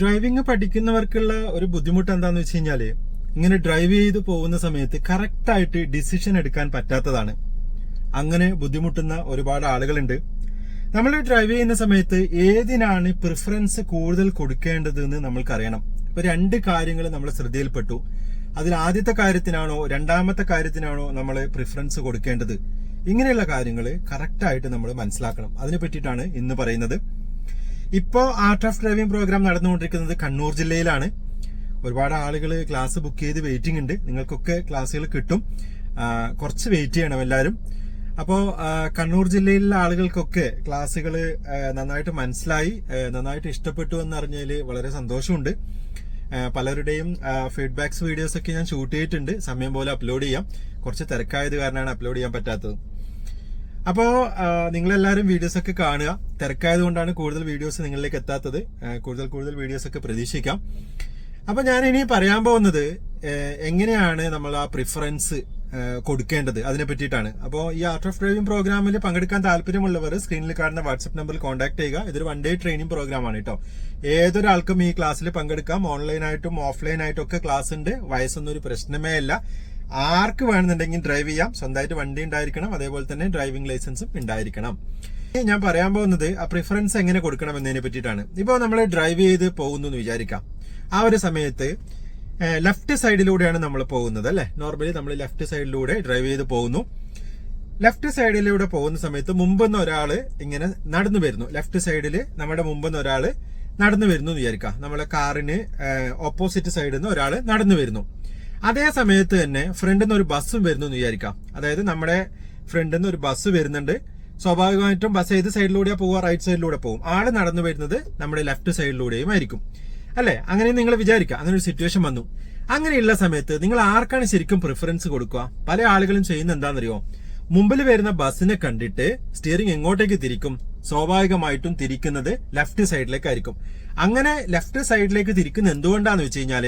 Driving പഠിക്കുന്നവർക്കുള്ള ഒരു ബുദ്ധിമുട്ട് എന്താന്ന് വെച്ച് കഴിഞ്ഞാൽ ഇങ്ങനെ ഡ്രൈവ് ചെയ്ത് പോകുന്ന സമയത്ത് കറക്റ്റ് ആയിട്ട് ഡിസിഷൻ എടുക്കാൻ പറ്റാത്തതാണ്. അങ്ങനെ ബുദ്ധിമുട്ടുന്ന ഒരുപാട് ആളുകളുണ്ട്. നമ്മൾ ഡ്രൈവ് ചെയ്യുന്ന സമയത്ത് ഏതിനാണ് പ്രിഫറൻസ് കൂടുതൽ കൊടുക്കേണ്ടത് എന്ന് നമ്മൾക്കറിയണം. ഇപ്പൊ രണ്ട് കാര്യങ്ങൾ നമ്മൾ ശ്രദ്ധയിൽപ്പെട്ടു. അതിൽ ആദ്യത്തെ കാര്യത്തിനാണോ രണ്ടാമത്തെ കാര്യത്തിനാണോ നമ്മൾ പ്രിഫറൻസ് കൊടുക്കേണ്ടത്? ഇങ്ങനെയുള്ള കാര്യങ്ങൾ കറക്റ്റ് ആയിട്ട് നമ്മൾ മനസ്സിലാക്കണം. അതിനെ പറ്റിയിട്ടാണ് ഇന്ന് പറയുന്നത്. ഇപ്പോ ആർട്ട് ഓഫ് ഡ്രൈവിംഗ് പ്രോഗ്രാം നടന്നുകൊണ്ടിരിക്കുന്നത് കണ്ണൂർ ജില്ലയിലാണ്. ഒരുപാട് ആളുകൾ ക്ലാസ് ബുക്ക് ചെയ്ത് വെയിറ്റിംഗ് ഉണ്ട്. നിങ്ങൾക്കൊക്കെ ക്ലാസ്സുകൾ കിട്ടും. കുറച്ച് വെയിറ്റ് ചെയ്യണം എല്ലാവരും അപ്പോൾ കണ്ണൂർ ജില്ലയിലുള്ള ആളുകൾക്കൊക്കെ ക്ലാസ്സുകൾ നന്നായിട്ട് മനസ്സിലായി നന്നായിട്ട് ഇഷ്ടപ്പെട്ടു എന്നറിഞ്ഞതിൽ വളരെ സന്തോഷമുണ്ട്. പലരുടെയും ഫീഡ്ബാക്സ് വീഡിയോസ് ഒക്കെ ഞാൻ ഷൂട്ട് ചെയ്തിട്ടുണ്ട്. സമയം പോലെ അപ്ലോഡ് ചെയ്യാം. കുറച്ച് തിരക്കായത് കാരണമാണ് അപ്ലോഡ് ചെയ്യാൻ പറ്റാത്തത്. അപ്പോ നിങ്ങൾ എല്ലാവരും വീഡിയോസ് ഒക്കെ കാണുക. തിരക്കായതുകൊണ്ടാണ് കൂടുതൽ വീഡിയോസ് നിങ്ങളിലേക്ക് എത്താത്തത്. കൂടുതൽ കൂടുതൽ വീഡിയോസ് ഒക്കെ പ്രതീക്ഷിക്കാം. അപ്പൊ ഞാൻ ഇനി പറയാൻ പോകുന്നത് എങ്ങനെയാണ് നമ്മൾ ആ പ്രിഫറൻസ് കൊടുക്കേണ്ടത് അതിനെ പറ്റിയിട്ടാണ്. അപ്പോൾ ഈ ആർട്ട് ഓഫ് ഡ്രൈവിംഗ് പ്രോഗ്രാമിൽ പങ്കെടുക്കാൻ താല്പര്യമുള്ളവർ സ്ക്രീനിൽ കാണുന്ന വാട്സ്ആപ്പ് നമ്പറിൽ കോൺടാക്ട് ചെയ്യുക. ഇതൊരു വൺ ഡേ ട്രെയിനിങ് പ്രോഗ്രാം ആണ് കേട്ടോ ഏതൊരാൾക്കും ഈ ക്ലാസ്സിൽ പങ്കെടുക്കാം. ഓൺലൈനായിട്ടും ഓഫ്ലൈനായിട്ടും ഒക്കെ ക്ലാസ് ഉണ്ട്. വയസ്സൊന്നും ഒരു പ്രശ്നമേ അല്ല. ആർക്ക് വേണമെന്നുണ്ടെങ്കിൽ ഡ്രൈവ് ചെയ്യാം. സ്വന്തമായിട്ട് വണ്ടി ഉണ്ടായിരിക്കണം. അതേപോലെ തന്നെ ഡ്രൈവിംഗ് ലൈസൻസും ഉണ്ടായിരിക്കണം. ഞാൻ പറയാൻ പോകുന്നത് ആ പ്രിഫറൻസ് എങ്ങനെ കൊടുക്കണം എന്നതിനെ പറ്റിയിട്ടാണ്. ഇപ്പോൾ നമ്മൾ ഡ്രൈവ് ചെയ്ത് പോകുന്നു എന്ന് വിചാരിക്കാം. ആ ഒരു സമയത്ത് ലെഫ്റ്റ് സൈഡിലൂടെയാണ് നമ്മൾ പോകുന്നത് അല്ലേ? നോർമലി നമ്മൾ ലെഫ്റ്റ് സൈഡിലൂടെ ഡ്രൈവ് ചെയ്ത് പോകുന്നു. ലെഫ്റ്റ് സൈഡിലൂടെ പോകുന്ന സമയത്ത് മുമ്പെന്ന് ഒരാൾ ഇങ്ങനെ നടന്നു വരുന്നു. ലെഫ്റ്റ് സൈഡിൽ നമ്മുടെ മുമ്പെന്ന് ഒരാൾ നടന്നു വരുന്നു എന്ന് വിചാരിക്കാം. നമ്മളെ കാറിന് ഓപ്പോസിറ്റ് സൈഡിൽ നിന്ന് ഒരാൾ നടന്നു വരുന്നു. അതേ സമയത്ത് തന്നെ ഫ്രണ്ടിൽ നിന്ന് ഒരു ബസ്സും വരുന്നു എന്ന് വിചാരിക്കാം. അതായത് നമ്മുടെ ഫ്രണ്ടിൽ നിന്ന് ഒരു ബസ് വരുന്നുണ്ട്. സ്വാഭാവികമായിട്ടും ബസ് ഏത് സൈഡിലൂടെയാ പോവുക? റൈറ്റ് സൈഡിലൂടെ പോകും. ആൾ നടന്നു വരുന്നത് നമ്മുടെ ലെഫ്റ്റ് സൈഡിലൂടെയും ആയിരിക്കും. അല്ലെ? അങ്ങനെ നിങ്ങൾ വിചാരിക്കുക അങ്ങനെ ഒരു സിറ്റുവേഷൻ വന്നു. അങ്ങനെയുള്ള സമയത്ത് നിങ്ങൾ ആർക്കാണ് ശരിക്കും പ്രിഫറൻസ് കൊടുക്കുക? പല ആളുകളും ചെയ്യുന്ന എന്താണെന്നറിയോ? മുമ്പിൽ വരുന്ന ബസ്സിനെ കണ്ടിട്ട് സ്റ്റിയറിംഗ് എങ്ങോട്ടേക്ക് തിരിക്കും? സ്വാഭാവികമായിട്ടും തിരിക്കുന്നത് ലെഫ്റ്റ് സൈഡിലേക്കായിരിക്കും അങ്ങനെ ലെഫ്റ്റ് സൈഡിലേക്ക് തിരിക്കുന്ന എന്തുകൊണ്ടാന്ന് വെച്ച് കഴിഞ്ഞാൽ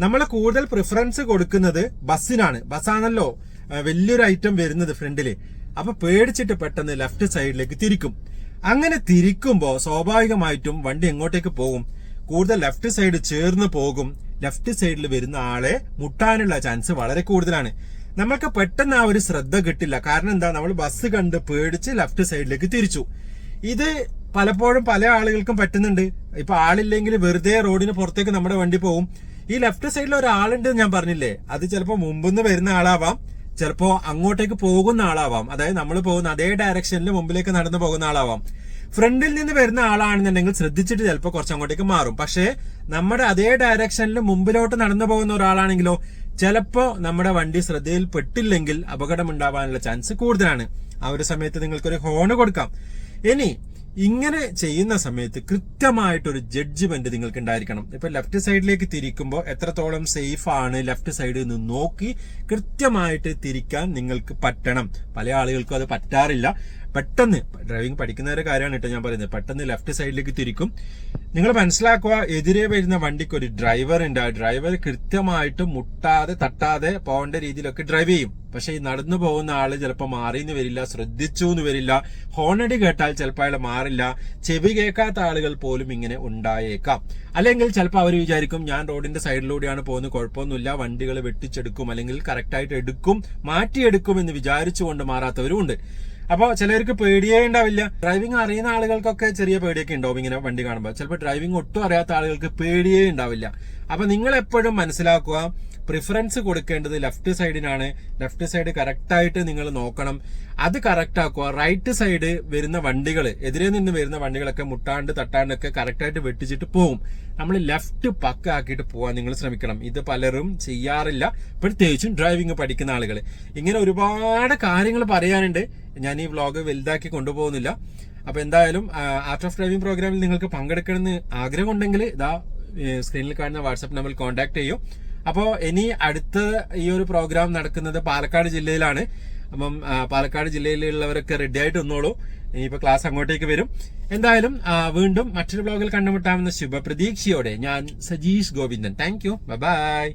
നമ്മൾ കൂടുതൽ പ്രിഫറൻസ് കൊടുക്കുന്നത് ബസ്സിനാണ്. ബസ്സാണല്ലോ വലിയൊരു ഐറ്റം വരുന്നത് ഫ്രണ്ടിൽ അപ്പൊ പേടിച്ചിട്ട് പെട്ടെന്ന് ലെഫ്റ്റ് സൈഡിലേക്ക് തിരിക്കും. അങ്ങനെ തിരിക്കുമ്പോൾ സ്വാഭാവികമായിട്ടും വണ്ടി എങ്ങോട്ടേക്ക് പോകും? കൂടുതൽ ലെഫ്റ്റ് സൈഡ് ചേർന്ന് പോകും. ലെഫ്റ്റ് സൈഡിൽ വരുന്ന ആളെ മുട്ടാനുള്ള ചാൻസ് വളരെ കൂടുതലാണ്. നമ്മൾക്ക് പെട്ടെന്ന് ആ ഒരു ശ്രദ്ധ കിട്ടില്ല. കാരണം എന്താ? നമ്മൾ ബസ് കണ്ട് പേടിച്ച് ലെഫ്റ്റ് സൈഡിലേക്ക് തിരിച്ചു. ഇത് പലപ്പോഴും പല ആളുകൾക്കും പറ്റുന്നുണ്ട്. ഇപ്പൊ ആളില്ലെങ്കിൽ വെറുതെ റോഡിന് പുറത്തേക്ക് നമ്മുടെ വണ്ടി പോകും. ഈ ലെഫ്റ്റ് സൈഡിൽ ഒരാളുണ്ട് ഞാൻ പറഞ്ഞില്ലേ? അത് ചിലപ്പോ മുമ്പിന്ന് വരുന്ന ആളാവാം. ചിലപ്പോ അങ്ങോട്ടേക്ക് പോകുന്ന ആളാവാം. അതായത് നമ്മൾ പോകുന്ന അതേ ഡയറക്ഷനിൽ മുമ്പിലേക്ക് നടന്നു പോകുന്ന ആളാവാം. ഫ്രണ്ടിൽ നിന്ന് വരുന്ന ആളാണെന്നുണ്ടെങ്കിൽ ശ്രദ്ധിച്ചിട്ട് ചിലപ്പോൾ കുറച്ച് അങ്ങോട്ടേക്ക് മാറും. പക്ഷേ നമ്മുടെ അതേ ഡയറക്ഷനിൽ മുമ്പിലോട്ട് നടന്നു പോകുന്ന ഒരാളാണെങ്കിലോ ചിലപ്പോ നമ്മുടെ വണ്ടി ശ്രദ്ധയിൽ പെട്ടില്ലെങ്കിൽ അപകടം ഉണ്ടാവാനുള്ള ചാൻസ് കൂടുതലാണ്. ആ ഒരു സമയത്ത് നിങ്ങൾക്കൊരു ഹോണ് കൊടുക്കാം. ഇനി ഇങ്ങനെ ചെയ്യുന്ന സമയത്ത് കൃത്യമായിട്ടൊരു ജഡ്ജ്മെന്റ് നിങ്ങൾക്ക് ഉണ്ടായിരിക്കണം ഇപ്പൊ ലെഫ്റ്റ് സൈഡിലേക്ക് തിരിക്കുമ്പോൾ എത്രത്തോളം സേഫ് ആണ് ലെഫ്റ്റ് സൈഡിൽ നിന്ന് നോക്കി കൃത്യമായിട്ട് തിരിക്കാൻ നിങ്ങൾക്ക് പറ്റണം. പല ആളുകൾക്കും അത് പറ്റാറില്ല. പെട്ടെന്ന് ഡ്രൈവിംഗ് പഠിക്കുന്നവരുടെ കാര്യമാണ് കേട്ടോ ഞാൻ പറയുന്നത്. പെട്ടെന്ന് ലെഫ്റ്റ് സൈഡിലേക്ക് തിരിക്കും. നിങ്ങൾ മനസ്സിലാക്കുക എതിരെ വരുന്ന വണ്ടിക്ക് ഒരു ഡ്രൈവർ ഉണ്ട്. ആ ഡ്രൈവർ കൃത്യമായിട്ട് മുട്ടാതെ തട്ടാതെ പോകേണ്ട രീതിയിലൊക്കെ ഡ്രൈവ് ചെയ്യും. പക്ഷേ ഈ നടന്നു പോകുന്ന ആൾ ചിലപ്പോൾ മാറിയെന്ന് വരില്ല ശ്രദ്ധിച്ചു എന്ന് വരില്ല. ഹോണടി കേട്ടാൽ ചിലപ്പോൾ അയാൾ മാറില്ല. ചെവി കേൾക്കാത്ത ആളുകൾ പോലും ഇങ്ങനെ ഉണ്ടായേക്കാം. അല്ലെങ്കിൽ ചിലപ്പോൾ അവർ വിചാരിക്കും ഞാൻ റോഡിന്റെ സൈഡിലൂടെയാണ് പോകുന്നത് കുഴപ്പമൊന്നുമില്ല. വണ്ടികൾ വെട്ടിച്ചെടുക്കും അല്ലെങ്കിൽ കറക്റ്റായിട്ട് എടുക്കും മാറ്റിയെടുക്കും എന്ന് വിചാരിച്ചുകൊണ്ട് മാറാത്തവരും ഉണ്ട്. അപ്പോൾ ചിലർക്ക് പേടിയേ ഉണ്ടാവില്ല ഡ്രൈവിംഗ് അറിയുന്ന ആളുകൾക്കൊക്കെ ചെറിയ പേടിയൊക്കെ ഉണ്ടാവും ഇങ്ങനെ വണ്ടി കാണുമ്പോൾ ചിലപ്പോൾ ഡ്രൈവിംഗ് ഒട്ടും അറിയാത്ത ആളുകൾക്ക് പേടിയേ ഉണ്ടാവില്ല അപ്പോൾ നിങ്ങൾ എപ്പോഴും മനസ്സിലാക്കുക പ്രിഫറൻസ് കൊടുക്കേണ്ടത് ലെഫ്റ്റ് സൈഡിനാണ് ലെഫ്റ്റ് സൈഡ് കറക്റ്റായിട്ട് നിങ്ങൾ നോക്കണം. അത് കറക്റ്റ് ആക്കുക. റൈറ്റ് സൈഡ് വരുന്ന വണ്ടികൾ എതിരെ നിന്ന് വരുന്ന വണ്ടികളൊക്കെ മുട്ടാണ്ട് തട്ടാണ്ടൊക്കെ കറക്റ്റായിട്ട് വെട്ടിച്ചിട്ട് പോകും നമ്മൾ ലെഫ്റ്റ് പക്ക ആക്കിയിട്ട് പോകാൻ നിങ്ങൾ ശ്രമിക്കണം. ഇത് പലരും ചെയ്യാറില്ല. പ്രത്യേകിച്ചും ഡ്രൈവിംഗ് പഠിക്കുന്ന ആളുകൾ ഇങ്ങനെ ഒരുപാട് കാര്യങ്ങൾ പറയാനുണ്ട്. ഞാൻ ഈ വ്ളോഗ് വലുതാക്കി കൊണ്ടുപോകുന്നില്ല. അപ്പൊ എന്തായാലും ആർട്ട് ഓഫ് ഡ്രൈവിംഗ് പ്രോഗ്രാമിൽ നിങ്ങൾക്ക് പങ്കെടുക്കണമെന്ന് ആഗ്രഹമുണ്ടെങ്കിൽ ഇതാ സ്ക്രീനിൽ കാണുന്ന വാട്സാപ്പ് നമ്പറിൽ കോൺടാക്ട് ചെയ്യൂ. അപ്പോൾ ഇനി അടുത്ത ഈ ഒരു പ്രോഗ്രാം നടക്കുന്നത് പാലക്കാട് ജില്ലയിലാണ്. അപ്പം പാലക്കാട് ജില്ലയിലുള്ളവരൊക്കെ റെഡി ആയിട്ട് നിന്നോളൂ ഇനിയിപ്പോൾ ക്ലാസ് അങ്ങോട്ടേക്ക് വരും. എന്തായാലും വീണ്ടും മറ്റൊരു ബ്ലോഗിൽ കണ്ടുമുട്ടാമെന്ന ശുഭപ്രതീക്ഷയോടെ ഞാൻ Sajeesh Govindan. Thank you bye